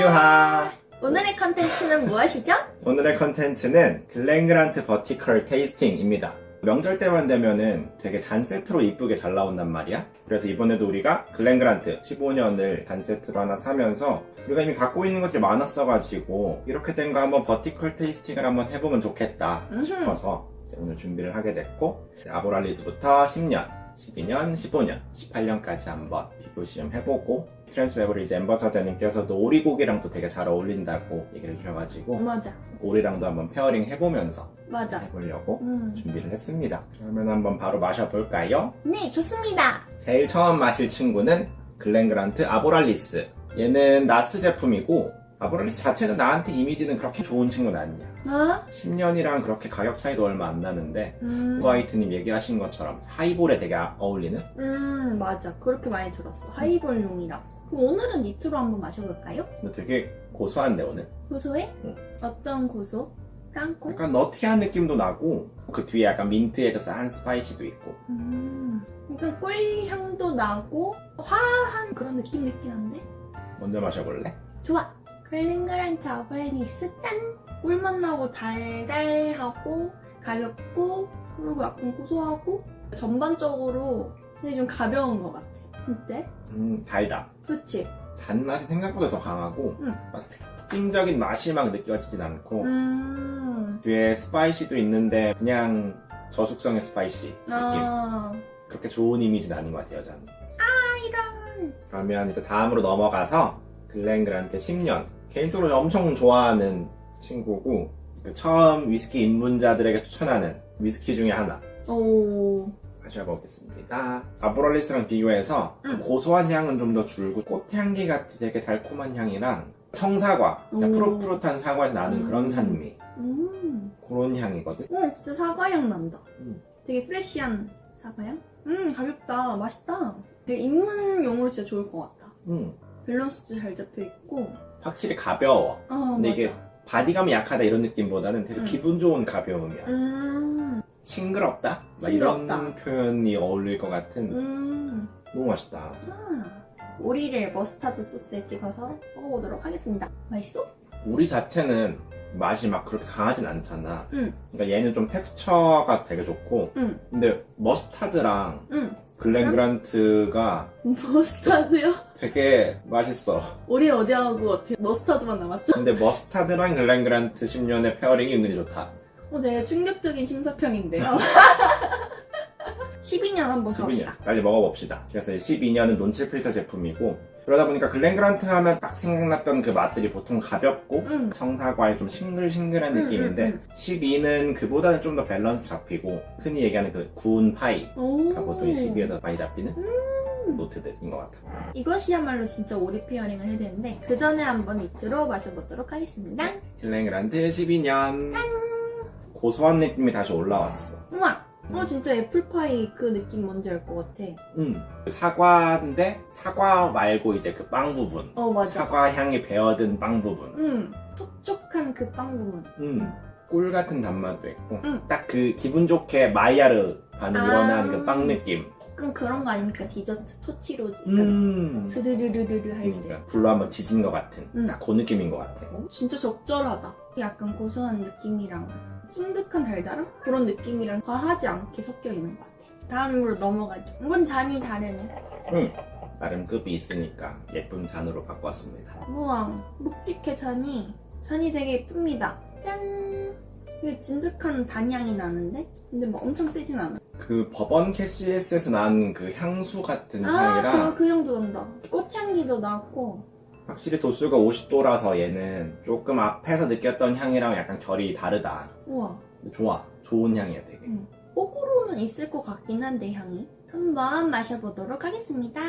유하! 오늘의 컨텐츠는 무엇이죠? 오늘의 컨텐츠는 글렌그란트 버티컬 테이스팅입니다. 명절 때만 되면은 되게 잔 세트로 이쁘게 잘 나온단 말이야. 그래서 이번에도 우리가 글렌그란트 15년을 잔 세트로 하나 사면서 우리가 이미 갖고 있는 것들이 많았어가지고 이렇게 된 거 한번 버티컬 테이스팅을 한번 해보면 좋겠다. 싶어서 오늘 준비를 하게 됐고 아보랄리스부터 10년, 12년, 15년, 18년까지 한번 비교 시험 해보고 트랜스웨브리즈 엠버서더님께서도 오리고기랑 또 되게 잘 어울린다고 얘기를 해주셔가지고 맞아. 오리랑도 한번 페어링 해보면서 맞아. 해보려고 음. 준비를 했습니다. 그러면 한번 바로 마셔볼까요? 네, 좋습니다. 제일 처음 마실 친구는 글렌그란트 아보랄리스. 얘는 나스 제품이고 아보랄리스 자체는 나한테 이미지는 그렇게 좋은 친구는 아니야. 어? 10년이랑 그렇게 가격 차이도 얼마 안 나는데 음. 후아이트님 얘기하신 것처럼 하이볼에 되게 아- 어울리는 음, 맞아. 그렇게 많이 들었어. 하이볼용이랑. 그럼 오늘은 니트로 한번 마셔볼까요? 근데 되게 고소한데 오늘? 고소해? 응. 어떤 고소? 깡고? 약간 너티한 느낌도 나고 그 뒤에 약간 민트의 그 싼 스파이시도 있고 음. 약간 꿀향도 나고 화한 그런 느낌 있긴 한데? 먼저 마셔볼래? 좋아. 글링그란트 아벌리스 짠! 꿀맛 나고 달달하고 가볍고 그리고 약간 고소하고 전반적으로 되게 좀 가벼운 것 같아. 어때? 음 달다 그치? 단맛이 생각보다 더 강하고 응. 막 특징적인 맛이 막 느껴지진 않고 음. 뒤에 스파이시도 있는데 그냥 저숙성의 스파이시 느낌 아. 그렇게 좋은 이미지는 아닌 것 같아요 저는 아, 이런. 그러면 이제 다음으로 넘어가서 글렌그란트 10년 개인적으로 엄청 좋아하는 친구고 그 처음 위스키 입문자들에게 추천하는 위스키 중에 하나 오. 마셔보겠습니다 아보랄리스랑 비교해서 그 응. 고소한 향은 좀 더 줄고 꽃향기 같은 되게 달콤한 향이랑 청사과 그냥 오. 푸릇푸릇한 사과에서 나는 음. 그런 산미 음. 그런 향이거든 어, 진짜 사과향 난다. 음. 되게 프레쉬한 사과향? 음, 가볍다. 맛있다. 되게 입문용으로 진짜 좋을 것 같다. 음, 밸런스도 잘 잡혀 있고. 확실히 가벼워 아, 근데 맞아. 이게 바디감이 약하다 이런 느낌보다는 되게 응. 기분 좋은 가벼움이야 음. 싱그럽다? 막 싱그럽다. 이런 표현이 어울릴 것 같은 음. 너무 맛있다 아. 오리를 머스타드 소스에 찍어서 먹어보도록 하겠습니다. 맛있어? 오리 자체는 맛이 막 그렇게 강하진 않잖아 응. 그러니까 얘는 좀 텍스처가 되게 좋고 응. 근데 머스타드랑 응. 글렌 그란트가 머스타드요? 되게 맛있어 오리 어디하고 어떻게 머스타드만 남았죠? 근데 머스타드랑 글렌 그란트 10년의 페어링이 은근히 좋다 어, 되게 충격적인 심사평인데요. 12년 한번 12년 가봅시다. 빨리 먹어봅시다 그래서 12년은 논칠 필터 제품이고 그러다 보니까 글렌그란트 하면 딱 생각났던 그 맛들이 보통 가볍고 응. 청사과의 좀 싱글싱글한 응, 느낌인데 응, 12는 그보다는 좀 더 밸런스 잡히고 흔히 얘기하는 그 구운 파이가 오. 보통 12에서 많이 잡히는 노트들인 것 같아 이것이야말로 진짜 오리 페어링을 해야 되는데 그 전에 한번 니트로 마셔보도록 하겠습니다. 글렌그란트 12년 고소한 느낌이 다시 올라왔어 우와! 어 진짜 애플파이 그 느낌 뭔지 알 것 같아. 음. 사과인데 사과 말고 이제 그 빵 부분 어 맞아. 사과 향이 배어든 빵 부분 음 촉촉한 그 빵 부분. 음. 꿀 같은 단맛도 있고 음. 딱 그 기분 좋게 마이야르 반응 아. 일어나는 그빵 느낌 그럼 그런 거 아닙니까 디저트 토치로 약간 음. 스르르르르르 할 때. 그러니까 불로 한번 지진 것 같은 음. 딱 그 느낌인 것 같아 어, 진짜 적절하다. 약간 고소한 느낌이랑 찐득한 달달함? 그런 느낌이랑 과하지 않게 섞여 있는 것 같아. 다음으로 넘어가죠. 이건 잔이 다르네. 나름 급이 있으니까 예쁜 잔으로 바꿨습니다. 우와 묵직해 잔이. 잔이 되게 예쁩니다. 짠! 되게 진득한 단향이 나는데? 근데 뭐 엄청 세진 않아. 그 버번 캐시에스에서 나는 그 향수 같은 향이라 아그 그 향도 난다. 꽃향기도 나고 확실히 도수가 50도라서 얘는 조금 앞에서 느꼈던 향이랑 약간 결이 다르다. 우와. 좋아. 좋은 향이야 되게. 음. 호불호는 있을 것 같긴 한데 향이. 한번 마셔보도록 하겠습니다.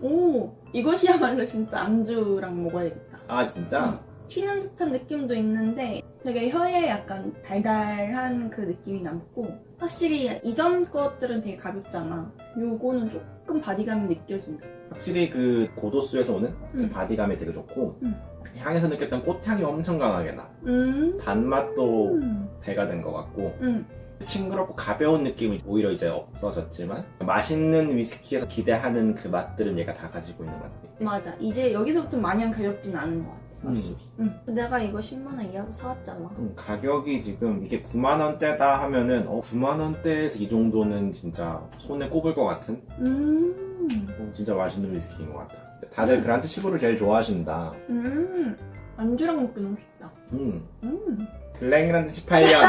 오 이것이야말로 진짜 안주랑 먹어야 되겠다. 아 진짜? 튀는 듯한 느낌도 있는데 되게 혀에 약간 달달한 그 느낌이 남고 확실히 이전 것들은 되게 가볍잖아. 요거는 조금 바디감이 느껴진다. 확실히 그 고도수에서 오는 그 음. 바디감이 되게 좋고 음. 그 향에서 느꼈던 꽃향이 엄청 강하게 나. 음, 단맛도 음, 배가 된 것 같고 음. 싱그럽고 가벼운 느낌이 오히려 이제 없어졌지만 맛있는 위스키에서 기대하는 그 맛들은 얘가 다 가지고 있는 것 같아. 맞아. 이제 여기서부터 마냥 가볍진 않은 것 같아 음. 응. 내가 이거 10만 원 이하로 사왔잖아. 음, 가격이 지금 이게 9만 원대다 하면은 어 9만 원대에서 이 정도는 진짜 손에 꼽을 것 같은 음. 어, 진짜 맛있는 위스키인 것 같다 다들 그란트 15를 제일 좋아하신다 음. 안주랑 먹기 너무 좋다. 음 음. 글랭그란트 18년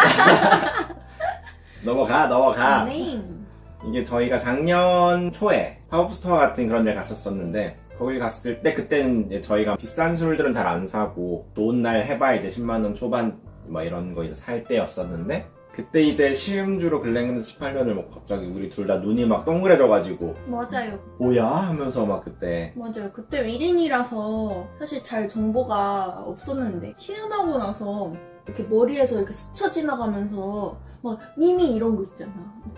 넘어가 넘어가 네. 이게 저희가 작년 초에 팝업스토어 같은 그런 데 갔었었는데 거길 갔을 때 그때는 이제 저희가 비싼 술들은 잘 안 사고 좋은 날 해봐 이제 10만 원 초반 뭐 이런 거 이제 살 때였었는데 그때 이제 시음주로 글랭그란트 18년을 먹고 갑자기 우리 둘 다 눈이 막 동그래져가지고 맞아요. 뭐야 하면서 막 그때 맞아요. 그때 1인이라서 사실 잘 정보가 없었는데 시음하고 나서 이렇게 머리에서 이렇게 스쳐 지나가면서 막 미미 이런 거 있잖아.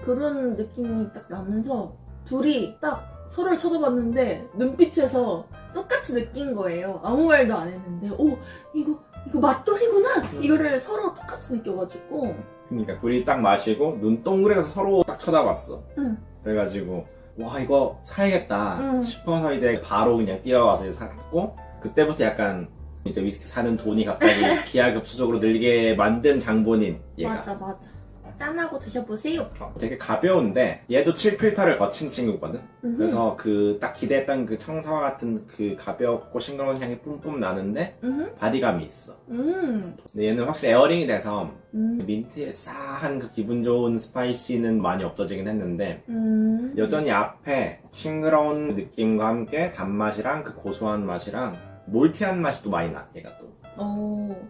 그런 느낌이 딱 나면서 둘이 딱 서로를 쳐다봤는데 눈빛에서 똑같이 느낀 거예요. 아무 말도 안 했는데 오 이거 이거 맛돌이구나 음. 이거를 서로 똑같이 느껴가지고 그러니까 둘이 딱 마시고 눈 동그래서 서로 딱 쳐다봤어 응. 그래가지고 와 이거 사야겠다 응. 싶어서 이제 바로 그냥 뛰어와서 이제 샀고 그때부터 약간 이제 위스키 사는 돈이 갑자기 기하급수적으로 늘게 만든 장본인 얘가 맞아 맞아. 짠하고 드셔보세요. 어, 되게 가벼운데 얘도 7필터를 거친 친구거든 음. 그래서 그 딱 기대했던 그 청사와 같은 그 가볍고 싱그러운 향이 뿜뿜 나는데 음. 바디감이 있어 음. 근데 얘는 확실히 에어링이 돼서 음. 민트의 싸한 그 기분 좋은 스파이시는 많이 없어지긴 했는데 음. 여전히 앞에 싱그러운 느낌과 함께 단맛이랑 그 고소한 맛이랑 몰티한 맛이 또 많이 나 얘가 또그 어.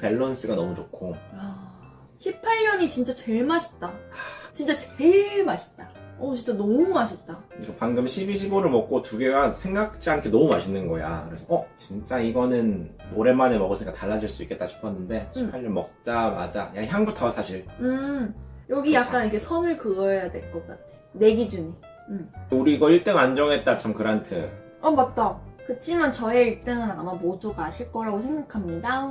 밸런스가 너무 좋고 아, 18년이 진짜 제일 맛있다. 진짜 제일 맛있다. 어, 진짜 너무 맛있다. 이거 방금 12, 15를 먹고 두 개가 생각지 않게 너무 맛있는 거야 그래서 어 진짜 이거는 오랜만에 먹었으니까 달라질 수 있겠다 싶었는데 음. 18년 먹자마자 그냥 향부터 사실 음, 여기 약간 이렇게 선을 그어야 될 것 같아. 내 기준이. 우리 이거 1등 안 정했다 참 그란트 어, 맞다. 그치만 저의 1등은 아마 모두가 아실 거라고 생각합니다.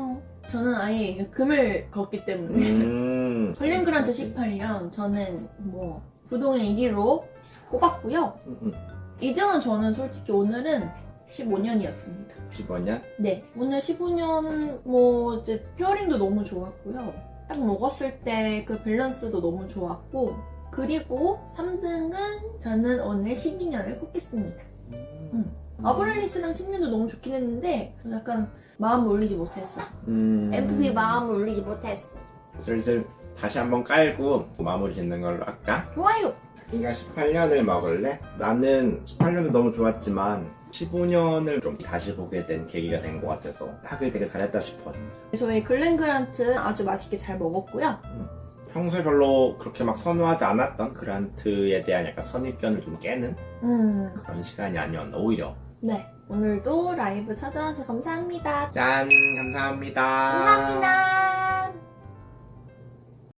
저는 아예 금을 걷기 때문에. 음 컬링그란트 18년, 저는 뭐, 부동의 1위로 꼽았고요. 음, 음. 2등은 저는 솔직히 오늘은 15년이었습니다. 15년 네, 오늘 15년 뭐 이제 페어링도 너무 좋았고요. 딱 먹었을 때 그 밸런스도 너무 좋았고 그리고 3등은 저는 오늘 12년을 꼽겠습니다. 아브렐리스랑 10년도 너무 좋긴 했는데 약간 마음 올리지 못했어. 음. MV 마음을 올리지 못했어. 슬슬 다시 한번 깔고 마무리 짓는 걸로 할까? 좋아요. 네가 18년을 먹을래? 나는 18년도 너무 좋았지만 15년을 좀 다시 보게 된 계기가 된 것 같아서 하길 되게 잘했다 싶어. 저희 글렌그란트 아주 맛있게 잘 먹었고요. 평소에 별로 그렇게 막 선호하지 않았던 그란트에 대한 약간 선입견을 좀 깨는 음, 그런 시간이 아니었나 오히려. 네. 오늘도 라이브 찾아와서 감사합니다. 짠 감사합니다. 감사합니다.